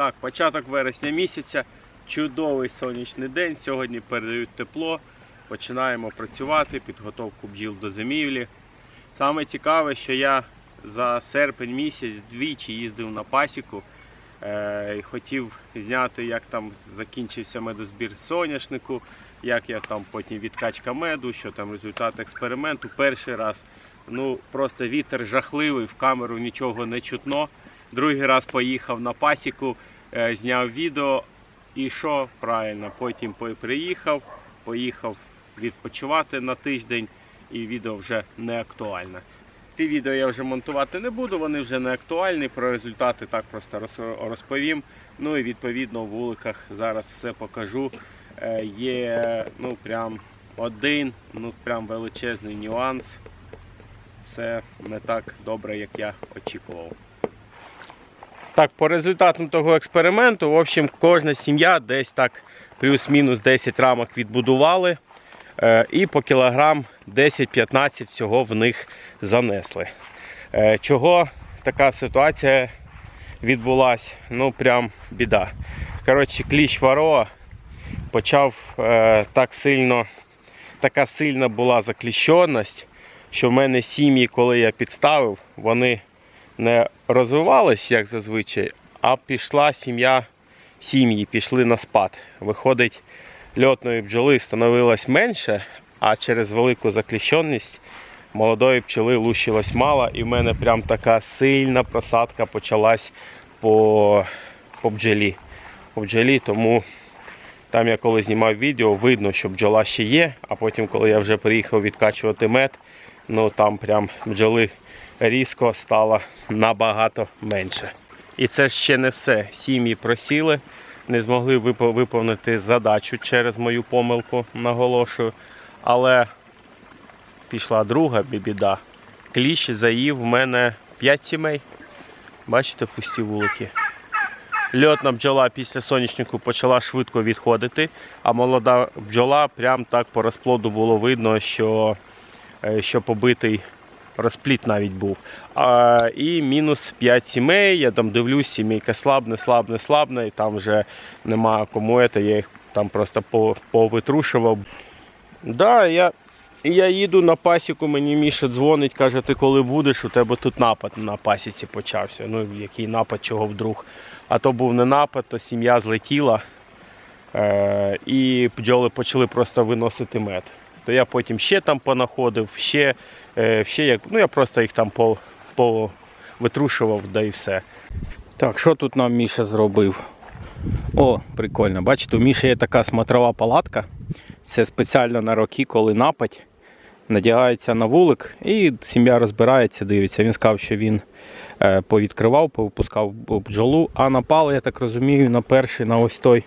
Так, початок вересня місяця, чудовий сонячний день. Сьогодні передають тепло. Починаємо працювати, підготовку бджіл до зимівлі. Саме цікаве, що я за серпень місяць двічі їздив на пасіку е, і хотів зняти, як там закінчився медозбір соняшнику, як я там потім відкачка меду, що там результат експерименту. Перший раз ну просто вітер жахливий, в камеру нічого не чутно. Другий раз поїхав на пасіку, зняв відео і що правильно, потім приїхав, поїхав відпочивати на тиждень і відео вже не актуальне. Ті відео я вже монтувати не буду, вони вже не актуальні. Про результати так просто розповім. Ну і відповідно в вуликах зараз все покажу. Е, Є ну прям один, ну прям величезний нюанс. Це не так добре, як я очікував. Так, по результатам того експерименту, в общем, кожна сім'я десь так плюс-мінус 10 рамок відбудували. Е, І по кілограм 10-15 всього в них занесли. Е, Чого така ситуація відбулася? Ну, прям біда. Коротше, кліщ Вароа почав е, так сильно, така сильна була закліщеність, що в мене сім'ї, коли я підставив, вони не розвивались, як зазвичай, а пішла сім'я, сім'ї пішли на спад. Виходить, льотної бджоли становилось менше, а через велику закліщеність молодої пчели лущилось мало, і в мене прям така сильна просадка почалась по, по бджолі. По бджолі, тому там я коли знімав відео, видно, що бджола ще є, а потім, коли я вже приїхав відкачувати мед, ну там прям бджоли різко стало набагато менше. І це ще не все. Сім'ї просіли, не змогли виповнити задачу через мою помилку, наголошую. Але пішла друга біда. Кліщ заїв в мене 5 сімей. Бачите, пусті вулики. Льотна бджола після сонячнику почала швидко відходити, а молода бджола прям так по розплоду було видно, що, е, що побитий розпліт навіть був. А, і мінус 5 сімей. Я там дивлюсь, сімейка слабне, слабне, слабне, і там вже нема кому це, я їх там просто повитрушував. Да, я, я їду на пасіку, мені Міша дзвонить, каже, ти коли будеш, у тебе тут напад на пасіці почався. Ну, який напад, чого вдруг. А то був не напад, то сім'я злетіла. Е, і бджоли почали просто виносити мед. То я потім ще там понаходив, ще, ще як, ну я просто їх там по, по витрушував, да і все. Так, що тут нам Міша зробив? О, прикольно. Бачите, у Міші є така смотрова палатка. Це спеціально на роки, коли нападь. Надягається на вулик і сім'я розбирається, дивиться. Він сказав, що він е, повідкривав, повипускав бджолу, а напали, я так розумію, на перший, на ось той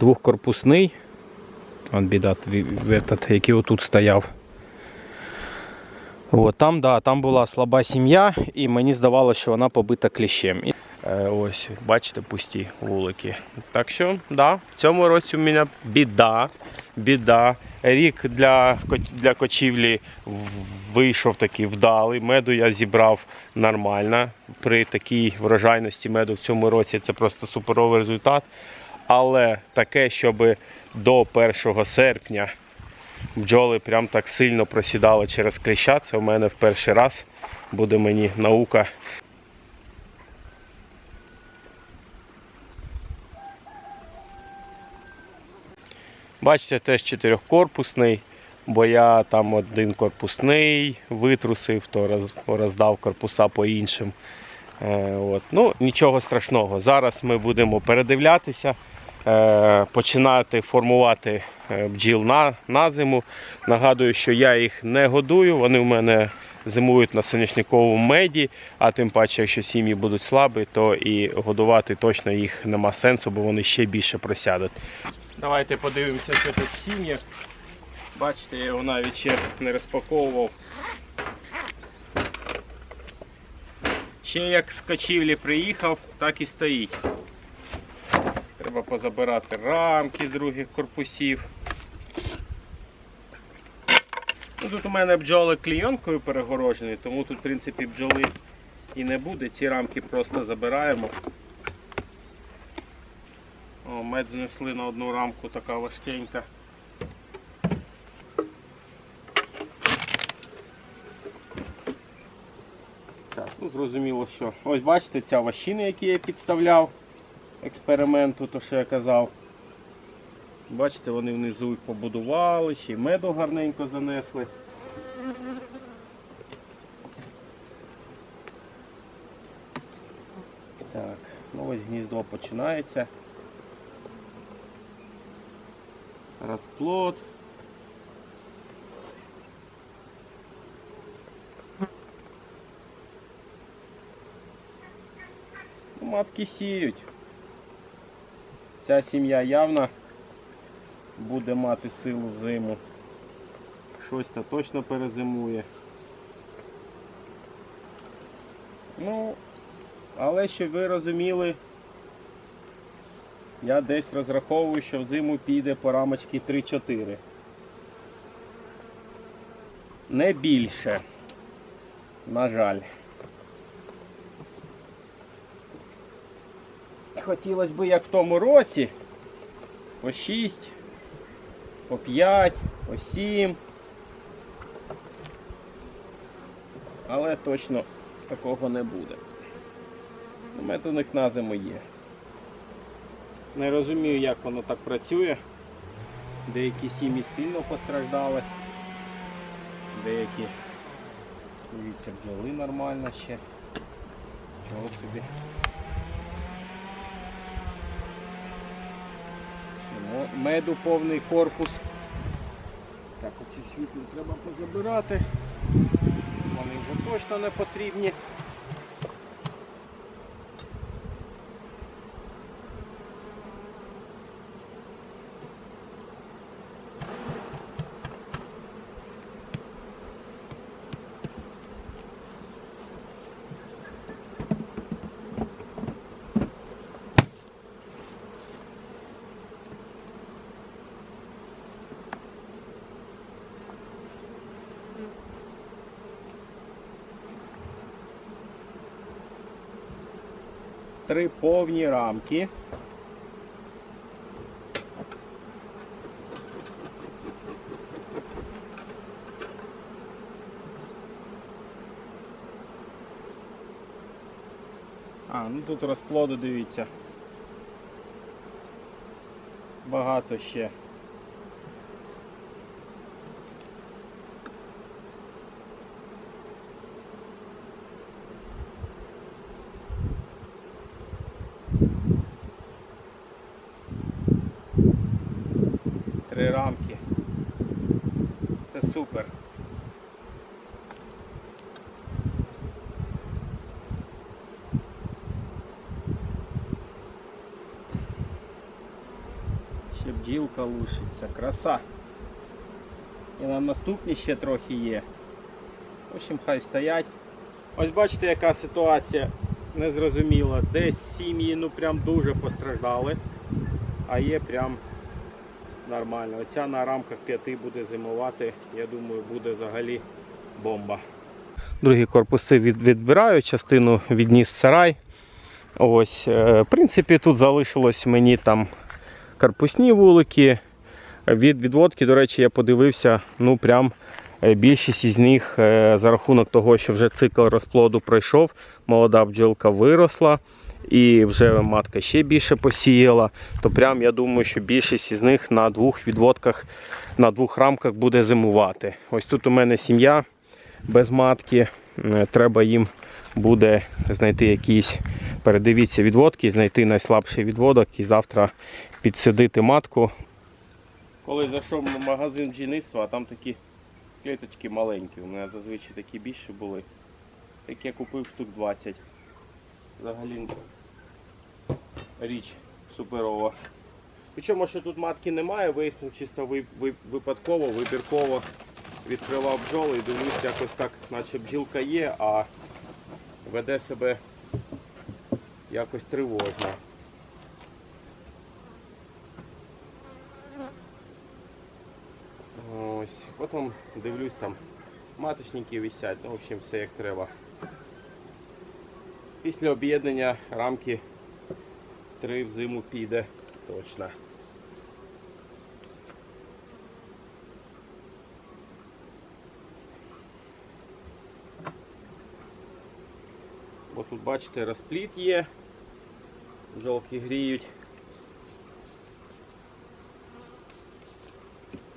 двохкорпусний. От біда, який отут стояв. От, там, да, там була слаба сім'я, і мені здавалося, що вона побита кліщем. Е, ось, бачите, пусті вулики. Так що, да, в цьому році у мене біда. Біда. Рік для, для кочівлі вийшов такий вдалий. Меду я зібрав нормально. При такій врожайності меду в цьому році це просто суперовий результат. Але таке, щоб до 1 серпня бджоли прям так сильно просідали через кліща, це в мене в перший раз буде мені наука. Бачите, теж чотирьохкорпусний, бо я там один корпусний витрусив, то роздав корпуса по іншим. Е, от. Ну, нічого страшного. Зараз ми будемо передивлятися, е, починати формувати бджіл на, на зиму. Нагадую, що я їх не годую, вони в мене зимують на соняшниковому меді, а тим паче, якщо сім'ї будуть слабі, то і годувати точно їх нема сенсу, бо вони ще більше просядуть. Давайте подивимося, що тут в сім'ях. Бачите, я його навіть ще не розпаковував. Ще як з кочівлі приїхав, так і стоїть. Треба позабирати рамки з других корпусів. Ну, тут у мене бджоли клійонкою перегорожені, тому тут в принципі бджоли і не буде. Ці рамки просто забираємо. О, мед знесли на одну рамку, така важкенька. Так, ну зрозуміло, що. Ось бачите, ця ващина, які я підставляв експерименту, то що я казав. Бачите, вони внизу їх побудували, ще й меду гарненько занесли. Так, ну ось гніздо починається. Розплод. Ну, матки сіють. Ця сім'я явно буде мати силу в зиму. Щось то точно перезимує. Ну, але щоб ви розуміли, я десь розраховую, що в зиму піде по рамочки 3-4. Не більше. На жаль. Хотілося б, як в тому році, по 6, по 5, по 7. Але точно такого не буде. Мед у них на зиму є. Не розумію, як воно так працює. Деякі сім'ї сильно постраждали. Деякі, дивіться, бджоли нормально ще. Чого собі. Меду повний корпус. Так, оці світлі треба позабирати. Вони вже точно не потрібні. Три повні рамки. А, ну тут розплоду дивіться. Багато ще. Три рамки. Це супер. Ще бджілка лушиться. Краса. І на наступні ще трохи є. В общем, хай стоять. Ось бачите, яка ситуація незрозуміла. Десь сім'ї ну прям дуже постраждали, а є прям нормально. Оця на рамках п'яти буде зимувати, я думаю, буде взагалі бомба. Другі корпуси від, відбираю, частину відніс сарай. Ось, е, в принципі, тут залишилось мені там карпусні вулики. Від відводки, до речі, я подивився, ну прям е, більшість із них е, за рахунок того, що вже цикл розплоду пройшов, молода бджолка виросла і вже матка ще більше посіяла, то прям я думаю, що більшість із них на двох відводках, на двох рамках буде зимувати. Ось тут у мене сім'я без матки. Е, Треба їм буде знайти якісь, передивіться відводки, знайти найслабший відводок і завтра підсадити матку. Коли зайшов в магазин бджільництва, там такі клеточки маленькі. У мене зазвичай такі більші були. Так я купив штук 20. Взагалі річ суперова. Причому, що тут матки немає, вияснив чисто ви- ви- випадково, вибірково відкривав бджоли і дивлюсь, якось так, наче бджілка є, а веде себе якось тривожно. Ось, потім дивлюсь там маточники висять, ну, в общем, все як треба. Після об'єднання рамки 3 в зиму піде. точно. Бо тут, бачите, розпліт є. Жолки гріють.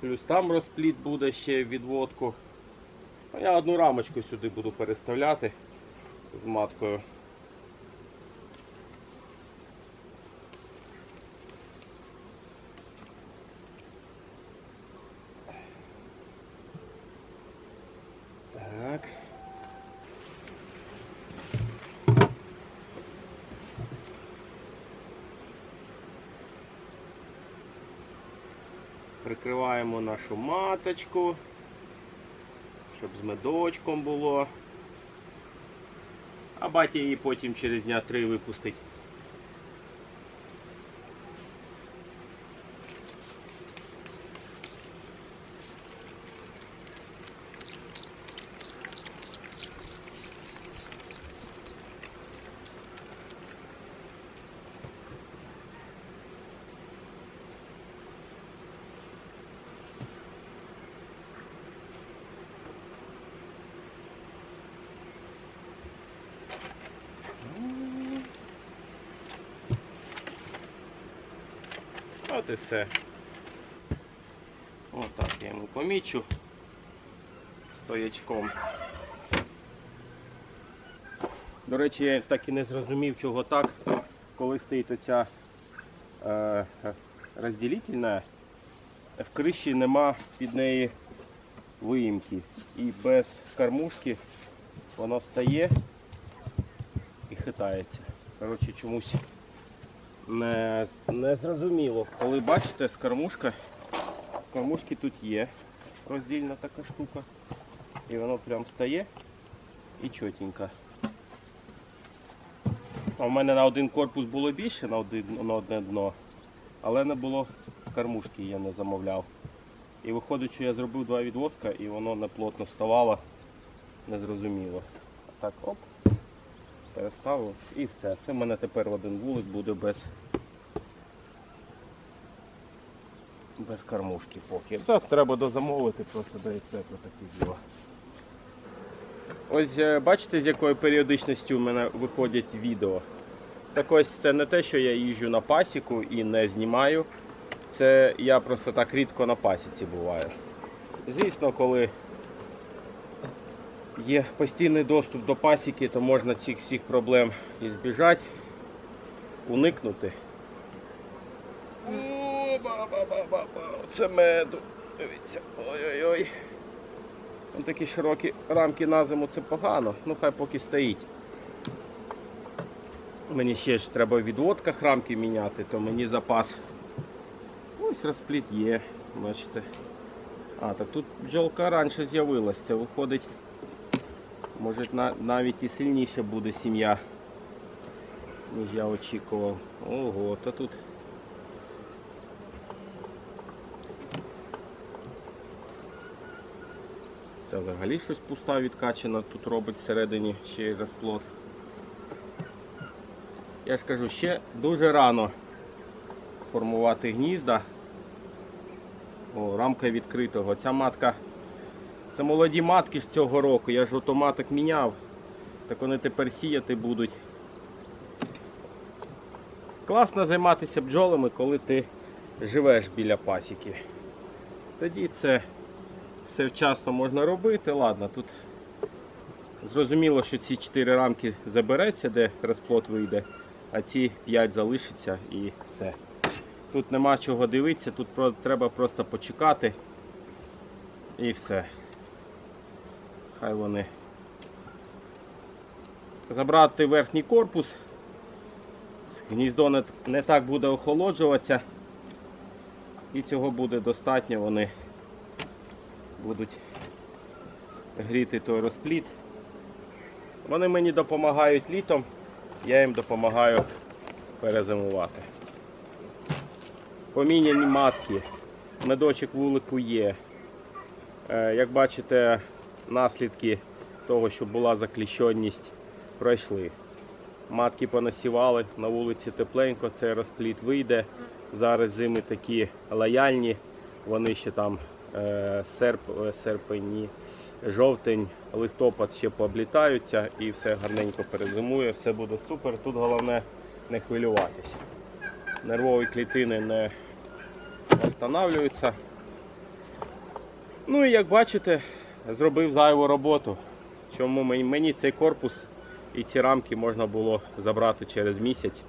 Плюс там розпліт буде ще відводку. Я одну рамочку сюди буду переставляти з маткою. Так. Прикриваємо нашу маточку, щоб з медочком було. А батя її потім через дня три випустить. От і все. Отак я йому помічу стоячком. До речі, я так і не зрозумів, чого так, коли стоїть оця е, розділительна, в криші нема під неї виїмки. І без кормушки воно встає і хитається. Коротше, чомусь не, не зрозуміло. Коли бачите, з кормушка, кормушки тут є роздільна така штука. І воно прям стає і чотенько. А в мене на один корпус було більше, на, один, на одне дно, але не було кормушки, я не замовляв. І виходить, що я зробив два відводка і воно не плотно вставало, незрозуміло. Так оп, переставив і все. Це в мене тепер один вулик буде без, без кормушки поки. Так, треба дозамовити, просто все про такі діло. Ось е, бачите, з якою періодичністю в мене виходять відео. Так ось це не те, що я їжджу на пасіку і не знімаю. Це я просто так рідко на пасіці буваю. Звісно, коли є постійний доступ до пасіки, то можна цих всіх проблем і збіжати, уникнути. О, ба-ба-ба-ба-ба, Це меду. Дивіться. Ой-ой-ой. Такі широкі рамки на зиму це погано, ну хай поки стоїть. Мені ще ж треба в відводках рамки міняти, то мені запас. Ось розпліт є, бачите. А, так тут бджолка раніше з'явилась, це виходить. Може навіть і сильніше буде сім'я, ніж я очікував. Ого, то тут. Це взагалі щось пуста відкачана, тут робить всередині ще й розплод. Я ж кажу, ще дуже рано формувати гнізда. О, рамка відкритого. Ця матка, це молоді матки з цього року. Я ж автоматик міняв. Так вони тепер сіяти будуть. Класно займатися бджолами, коли ти живеш біля пасіки. Тоді це все вчасно можна робити. Ладно, тут зрозуміло, що ці 4 рамки забереться, де розплод вийде, а ці 5 залишиться і все. Тут нема чого дивитися, тут треба просто почекати і все. Хай вони. Забрати верхній корпус. Гніздо не, не так буде охолоджуватися. І цього буде достатньо, вони будуть гріти той розпліт. Вони мені допомагають літом, я їм допомагаю перезимувати. Поміняні матки, медочок вулику є. Е, Як бачите, наслідки того, що була закліщенність, пройшли. Матки понасівали, на вулиці тепленько, цей розпліт вийде. Зараз зими такі лояльні, вони ще там е, серп, е, серпень, жовтень, листопад ще пооблітаються і все гарненько перезимує, все буде супер. Тут головне не хвилюватися. Нервові клітини не встановлюються. Ну і як бачите, зробив зайву роботу. Чому мені, цей корпус і ці рамки можна було забрати через місяць.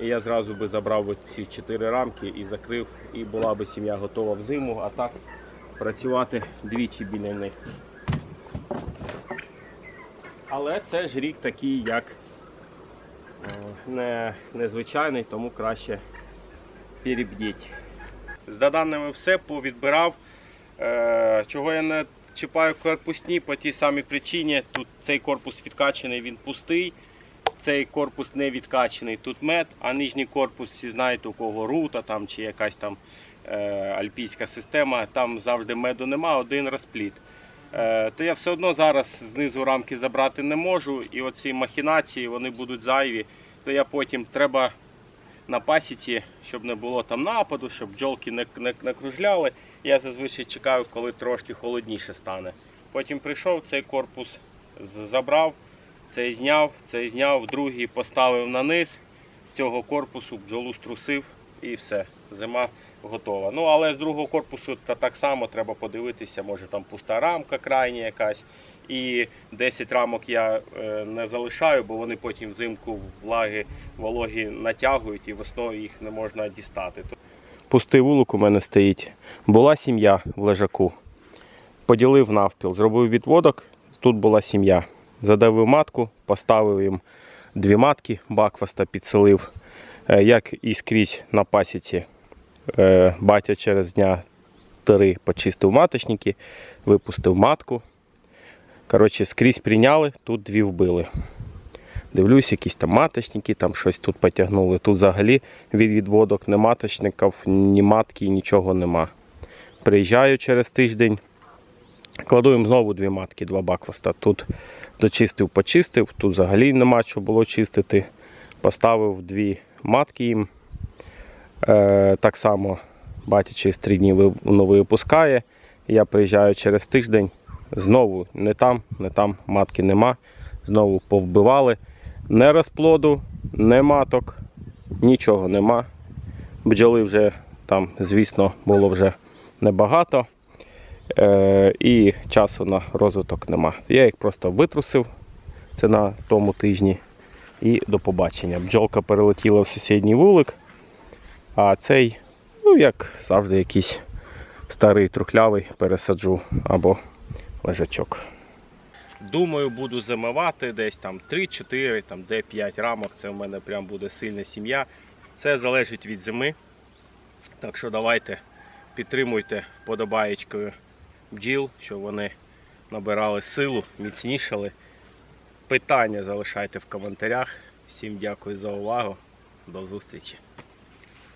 І я зразу би забрав ці чотири рамки і закрив, і була би сім'я готова в зиму, а так працювати двічі біля них. Але це ж рік такий, як е, не, незвичайний, тому краще перебдіть. З доданими все повідбирав. Е, Чого я не чіпаю корпусні по тій самій причині. Тут цей корпус відкачений, він пустий. Цей корпус не відкачений, тут мед, а нижній корпус, всі знаєте, у кого рута там, чи якась там е, альпійська система, там завжди меду нема, один розпліт. Е, то я все одно зараз знизу рамки забрати не можу, і оці махінації вони будуть зайві. То я потім треба на пасіці, щоб не було там нападу, щоб бджолки не, не, не кружляли. Я зазвичай чекаю, коли трошки холодніше стане. Потім прийшов цей корпус, забрав, цей зняв, цей зняв, другий поставив на низ. З цього корпусу бджолу струсив і все. Зима готова. Ну але з другого корпусу та так само треба подивитися, може там пуста рамка крайня якась. І 10 рамок я е, не залишаю, бо вони потім взимку влаги, вологі натягують і весною їх не можна дістати. Пустий вулик у мене стоїть. Була сім'я в лежаку. Поділив навпіл, зробив відводок. Тут була сім'я. Задавив матку, поставив їм дві матки, бакфаста підселив. Е, Як і скрізь на пасіці, е, батя через дня три почистив маточники, випустив матку. Коротше, скрізь прийняли, тут дві вбили. Дивлюсь, якісь там маточники, там щось тут потягнули. Тут взагалі від відводок ні маточників, ні матки, нічого нема. Приїжджаю через тиждень, кладу їм знову дві матки, два бакфаста. Тут дочистив, почистив, тут взагалі нема що було чистити. Поставив дві матки їм. Е, так само батя через три дні ви- воно випускає. Я приїжджаю через тиждень. Знову не там, не там матки нема. Знову повбивали. Не розплоду, не маток, нічого нема. Бджоли вже там, звісно, було вже небагато. Е, і часу на розвиток нема. Я їх просто витрусив. Це на тому тижні. І до побачення. Бджолка перелетіла в сусідній вулик, а цей, ну як завжди, якийсь старий трухлявий пересаджу або лежачок. Думаю, буду зимувати десь там 3-4, там де 5 рамок. Це в мене прям буде сильна сім'я. Це залежить від зими. Так що давайте підтримуйте вподобаєчкою бджіл, щоб вони набирали силу, міцнішали. Питання залишайте в коментарях. Всім дякую за увагу. До зустрічі!